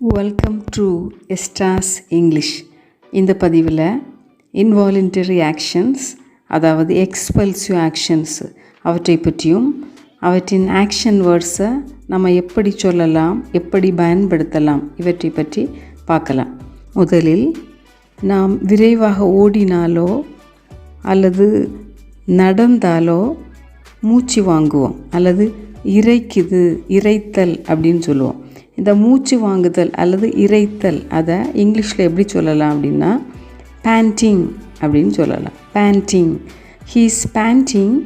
Welcome to எஸ்டாஸ் English இந்த பதிவில் involuntary actions அதாவது எக்ஸ்பல்சிவ் ஆக்ஷன்ஸ் அவற்றை பற்றியும் அவற்றின் ஆக்ஷன் வேர்ட்ஸை நம்ம எப்படி சொல்லலாம் எப்படி பயன்படுத்தலாம் இவற்றை பற்றி பார்க்கலாம். முதலில் நாம் விரைவாக ஓடினாலோ அல்லது நடந்தாலோ மூச்சு வாங்குவோம் அல்லது இறைக்குது இறைத்தல் அப்படின்னு சொல்லுவோம். இந்த மூச்சு வாங்குதல் அல்லது இறைத்தல் அதை இங்கிலீஷில் எப்படி சொல்லலாம் அப்படின்னா பேண்டிங் அப்படின்னு சொல்லலாம். Panting he is panting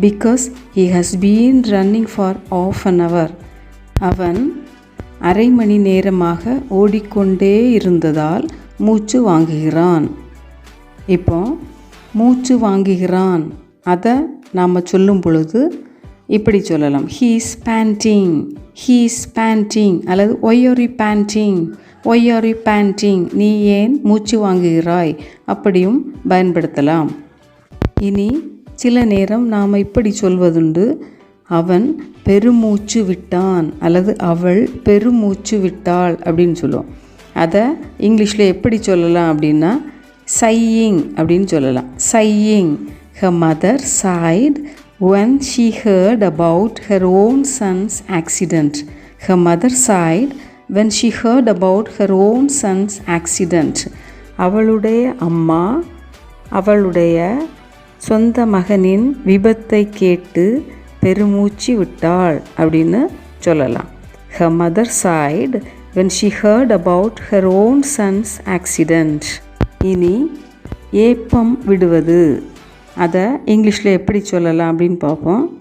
because he has been running for half an hour அவன் அரை மணி நேரமாக ஓடிக்கொண்டே இருந்ததால் மூச்சு வாங்குகிறான். இப்போ மூச்சு வாங்குகிறான். அதை நாம் சொல்லும் பொழுது இப்படி சொல்லலாம். ஹீஸ் பேண்டிங் ஹீஸ் பேண்டிங் அல்லது ஒய் பேண்டிங் ஒய் பேண்டிங் நீ ஏன் மூச்சு வாங்குகிறாய்? அப்படியும் பயன்படுத்தலாம். இனி சில நேரம் நாம் இப்படி சொல்வதுண்டு. அவன் பெருமூச்சு விட்டான். அல்லது அவள் பெருமூச்சு விட்டாள் அப்படின்னு சொல்லுவோம். அதை இங்கிலீஷில் எப்படி சொல்லலாம் அப்படின்னா சையிங் அப்படின்னு சொல்லலாம். Sighing her mother sighed When she heard about her own son's accident, her mother sighed when she heard about her own son's accident. அவளுடைய அம்மா அவளுடைய சொந்த மகனின் விபத்தை கேட்டு பெருமூச்சு விட்டாள் அப்படின்னு சொல்லலாம் her mother sighed when she heard about her own son's accident இனி ஏப்பம் விடுவது அதை இங்கிலீஷில் எப்படி சொல்லலாம் அப்படின்னு பார்ப்போம்.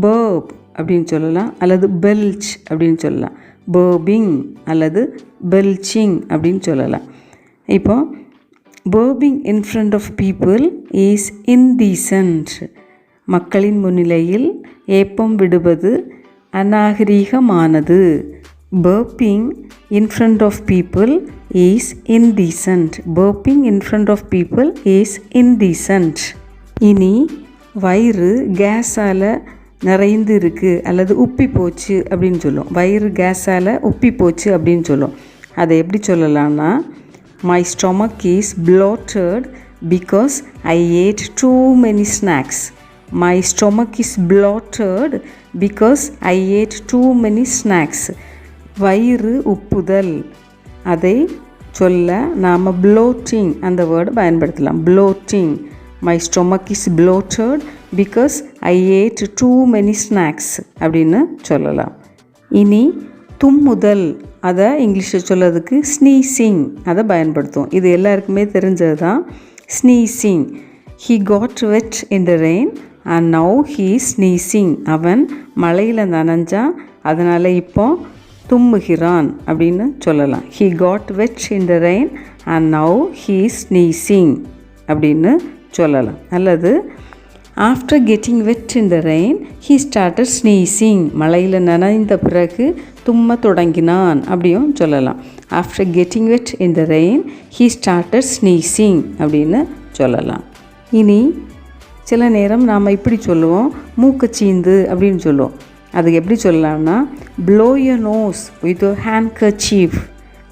பேர்ப் அப்படின்னு சொல்லலாம் அல்லது பெல்ச் அப்படின்னு சொல்லலாம். பேர்பிங் அல்லது பெல்ச்சிங் அப்படின்னு சொல்லலாம். இப்போ burping in front of people is indecent மக்களின் முன்னிலையில் ஏப்பம் விடுவது அநாகரீகமானது. Burping in front of people is indecent burping in front of people is indecent இனி வயிறு கேஸால் நிறைந்து இருக்குது அல்லது உப்பி போச்சு அப்படின்னு சொல்லும். வயிறு கேஸால் உப்பி போச்சு அப்படின்னு சொல்லும். அதை எப்படி சொல்லலாம்னா my stomach is bloated because I ate too many snacks my stomach is bloated because I ate too many snacks வயிறு உப்புதல். அதை சொல்ல நாம் ப்ளோட்டிங் அந்த வேர்டு பயன்படுத்தலாம். Bloating my stomach is bloated because I ate too many snacks அப்படின்னு சொல்லலாம். இனி தும்முதல் அதை இங்கிலீஷில் சொல்லதுக்கு ஸ்னீசிங் அதை பயன்படுத்தும் இது எல்லாருக்குமே தெரிஞ்சது தான் sneezing he got wet in the rain and now he sneezing அவன் மழையில் நனைஞ்சான் அதனால் இப்போ தும்முகிறான் அப்படின்னு சொல்லலாம். He got wet in the rain and now he sneezing அப்படின்னு சொல்லலாம் அல்லது after getting wet in the rain he started sneezing மழையில் நனைந்த பிறகு தும்ம தொடங்கினான். அப்படியும் சொல்லலாம். After getting wet in the rain he started sneezing அப்படின்னு சொல்லலாம். இனி சில நேரம் நாம் இப்படி சொல்லுவோம். மூக்கச்சீந்து அப்படின்னு சொல்லுவோம். அதுக்கு எப்படி சொல்லலாம்னா blow your nose with your handkerchief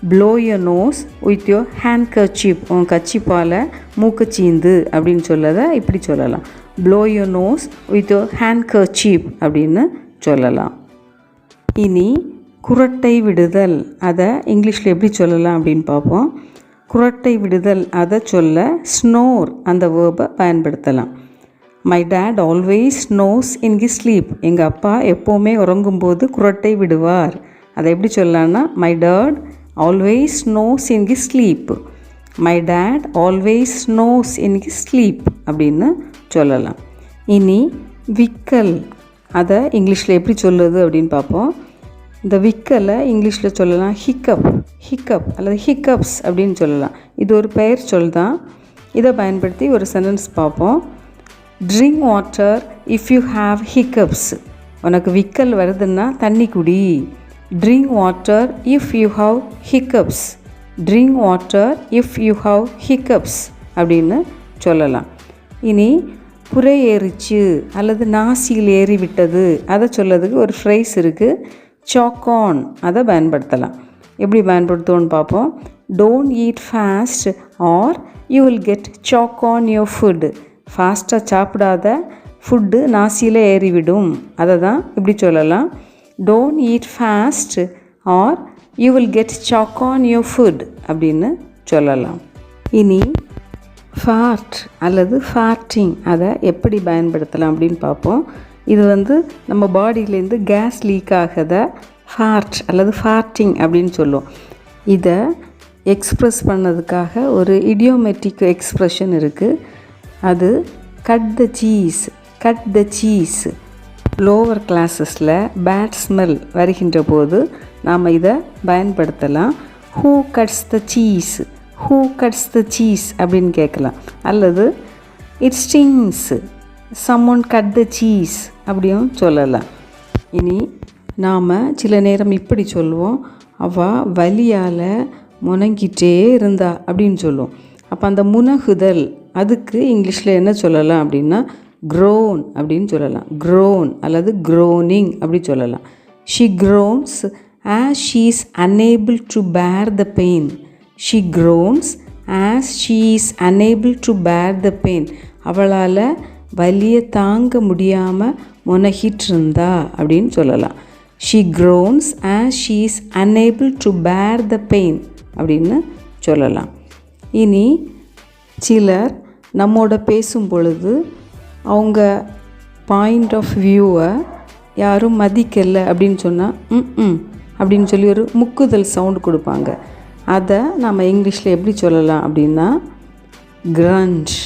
blow your nose with your handkerchief உன் கச்சிப்பால் மூக்கச்சீந்து அப்படின்னு சொல்லதை இப்படி சொல்லலாம். Blow your nose with your handkerchief அப்படின்னு சொல்லலாம். இனி குரட்டை விடுதல் அதை இங்கிலீஷில் எப்படி சொல்லலாம் அப்படின்னு பார்ப்போம். குரட்டை விடுதல் அதை சொல்ல ஸ்னோர் அந்த வேர்பை பயன்படுத்தலாம். My dad always snores in his sleep எங்கள் அப்பா எப்போவுமே உறங்கும்போது குரட்டை விடுவார். அதை எப்படி சொல்லலான்னா my dad always snores in his sleep my dad always snores in sleep அப்படின்னு சொல்லலாம். இனி விக்கல். அதை இங்கிலீஷில் எப்படி சொல்லுது அப்படின்னு பார்ப்போம். இந்த விக்கலை இங்கிலீஷில் சொல்லலாம் ஹிக்கப் ஹிக்கப் அல்லது ஹிக்கப்ஸ் அப்படின்னு சொல்லலாம். இது ஒரு பெயர் சொல் தான். இதை பயன்படுத்தி ஒரு சென்டென்ஸ் பார்ப்போம். Drink water if you have hiccups உனக்கு விக்கல் வருதுன்னா தண்ணி குடி. Drink water if you have hiccups drink water if you have hiccups அப்படின்னு சொல்லலாம். இனி புரை ஏறிச்சு அல்லது நாசியில் ஏறிவிட்டது அதை சொல்லதுக்கு ஒரு ஃப்ரைஸ் இருக்குது சாக்கான் அதை பயன்படுத்தலாம். எப்படி பயன்படுத்துவோன்னு பார்ப்போம். Don't eat fast or you will get choke on your food ஃபாஸ்ட்டாக சாப்பிடாத ஃபுட்டு நாசியில் ஏறிவிடும். அதை தான் இப்படி சொல்லலாம். Don't eat fast or you will get choke on your food அப்படின்னு சொல்லலாம். இனி ஃபார்ட் அல்லது ஃபார்ட்டிங் அதை எப்படி பயன்படுத்தலாம் அப்படின்னு பார்ப்போம். இது வந்து நம்ம பாடியிலேருந்து கேஸ் லீக் ஆகாத ஃபார்ட் அல்லது ஃபார்ட்டிங் அப்படின்னு சொல்லுவோம். இதை எக்ஸ்ப்ரெஸ் பண்ணதுக்காக ஒரு இடியோமெட்டிக் எக்ஸ்ப்ரெஷன் இருக்குது அது cut the cheese cut the cheese lower கிளாஸஸில் bad smell வருகின்ற போது நாம் இதை பயன்படுத்தலாம். Who cuts the cheese who cuts the cheese அப்படின்னு கேட்கலாம். அல்லது it stinks someone cut the cheese அப்படியும் சொல்லலாம். இனி நாம் சில நேரம் இப்படி சொல்லுவோம் அவள் வலியால் முனங்கிட்டே இருந்தா அப்படின்னு சொல்லுவோம். அப்போ அந்த முனகுதல் அதுக்கு இங்கிலீஷில் என்ன சொல்லலாம் அப்படின்னா க்ரோன் அப்படின்னு சொல்லலாம். க்ரோன் அல்லது க்ரோனிங் அப்படி சொல்லலாம். She groans as she is unable to bear the pain she groans as she is unable to bear the pain அவளால் வலியை தாங்க முடியாமல் முனகிட்டு இருந்தா அப்படின்னு சொல்லலாம். She groans as she is unable to bear the pain அப்படின்னு சொல்லலாம். இனி சிலர் நம்மோட பேசும் பொழுது அவங்க பாயிண்ட் ஆஃப் வியூவை யாரும் மதிக்கலை அப்படின்னு சொன்னால் ம் ம் அப்படின்னு சொல்லி ஒரு முக்குதல் சவுண்டு கொடுப்பாங்க. அதை நம்ம இங்கிலீஷில் எப்படி சொல்லலாம் அப்படின்னா கிரன்ச்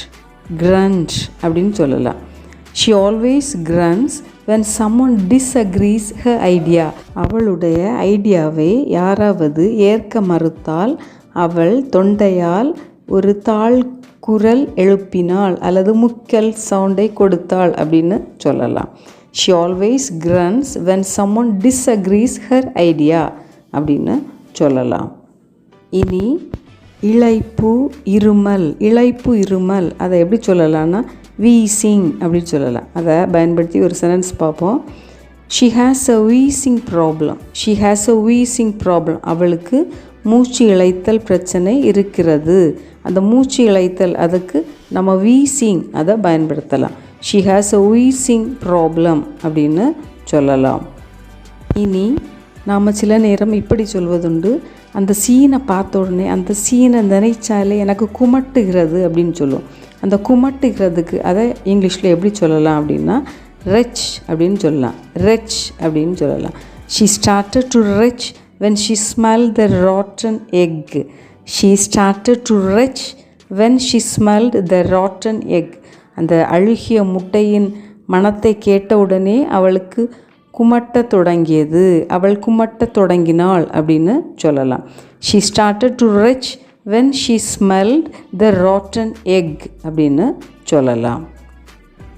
கிரன்ச் அப்படின்னு சொல்லலாம். She always grunts when someone disagrees her idea அவளுடைய ஐடியாவை யாராவது ஏற்க மறுத்தால் அவள் தொண்டையால் ஒரு தாழ் குரல் எழுப்பினாள் அல்லது முக்கல் சவுண்டை கொடுத்தாள் அப்படின்னு சொல்லலாம். She always grunts when someone disagrees her idea அப்படின்னு சொல்லலாம். இனி இழைப்பு இருமல் இழைப்பு இருமல் அதை எப்படி சொல்லலாம்னா வீசிங் அப்படின்னு சொல்லலாம். அதை பயன்படுத்தி ஒரு சென்டென்ஸ் பார்ப்போம். She has a wheezing problem she has a wheezing problem அவளுக்கு மூச்சு இழைத்தல் பிரச்சனை இருக்கிறது. அந்த மூச்சு இழைத்தல் அதுக்கு நம்ம வீசிங் அதை பயன்படுத்தலாம். She has a wheezing problem அப்படின்னு சொல்லலாம். இனி நாம் சில நேரம் இப்படி சொல்வதுண்டு. அந்த சீனை பார்த்த உடனே அந்த சீனை நினைச்சாலே எனக்கு குமட்டுகிறது அப்படின்னு சொல்லுவோம். அந்த குமட்டுகிறதுக்கு அதை இங்கிலீஷில் எப்படி சொல்லலாம் அப்படின்னா ரெச் அப்படின்னு சொல்லலாம். ரெச் அப்படின்னு சொல்லலாம். She started to retch when she smell the rotten egg she started to retch when she smelt the rotten egg அந்த அழுகிய முட்டையின் மனத்தை கேட்டவுடனே அவளுக்கு குமட்ட தொடங்கியது. அவள் குமட்ட தொடங்கினாள் அப்படின்னு சொல்லலாம். She started to retch when she smelt the rotten egg அப்படின்னு சொல்லலாம்.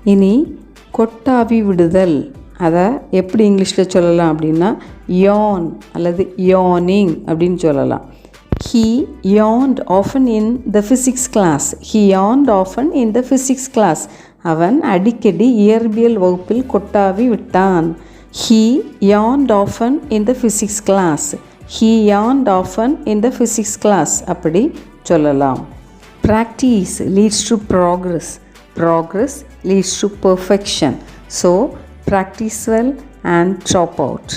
இனி கொட்டாவி விடுதல். அதை எப்படி இங்கிலீஷில் சொல்லலாம் அப்படின்னா யான் அல்லது யானிங் அப்படின்னு சொல்லலாம். He yawned often in the physics class. He yawned often in the physics class. அவன் அடிக்கடி இயற்பியல் வகுப்பில் கொட்டாவி விட்டான். He yawned often in the physics class he yawned often in the physics class அப்படி சொல்லலாம். Practice leads to progress progress leads to perfection so practice well and drop out